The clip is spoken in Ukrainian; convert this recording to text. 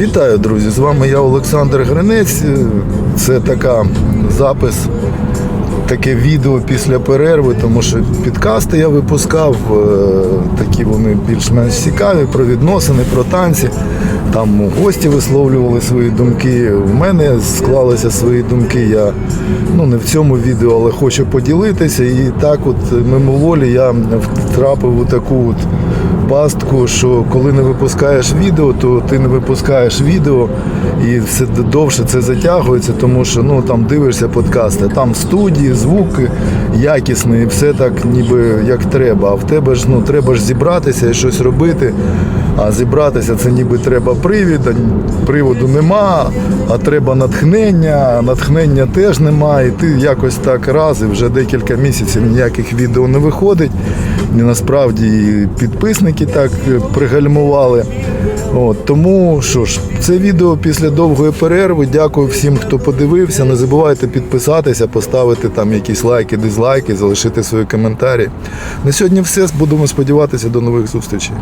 Вітаю, друзі! З вами я Олександр Гринець. Це така запис, таке відео після перерви, тому що підкасти я випускав. е, Такі вони більш-менш цікаві про відносини, про танці. Там гості висловлювали свої думки. У мене склалися свої думки. Я ну не в цьому відео, але хочу поділитися. І так, от мимоволі я втрапив у таку от пастку, що коли не випускаєш відео, то ти не випускаєш відео і все довше це затягується, тому що ну там дивишся подкасти, там студії, звуки якісні, все так ніби як треба. А в тебе ж ну треба ж зібратися і щось робити. А зібратися це ніби треба привід, приводу нема, а треба натхнення, натхнення теж немає. І ти якось так раз і вже декілька місяців ніяких відео не виходить. І насправді підписники так е, пригальмували. От, тому що ж, це відео після довгої перерви. Дякую всім, хто подивився. Не забувайте підписатися, поставити там якісь лайки, дизлайки, залишити свої коментарі. На сьогодні все. Будемо сподіватися до нових зустрічей.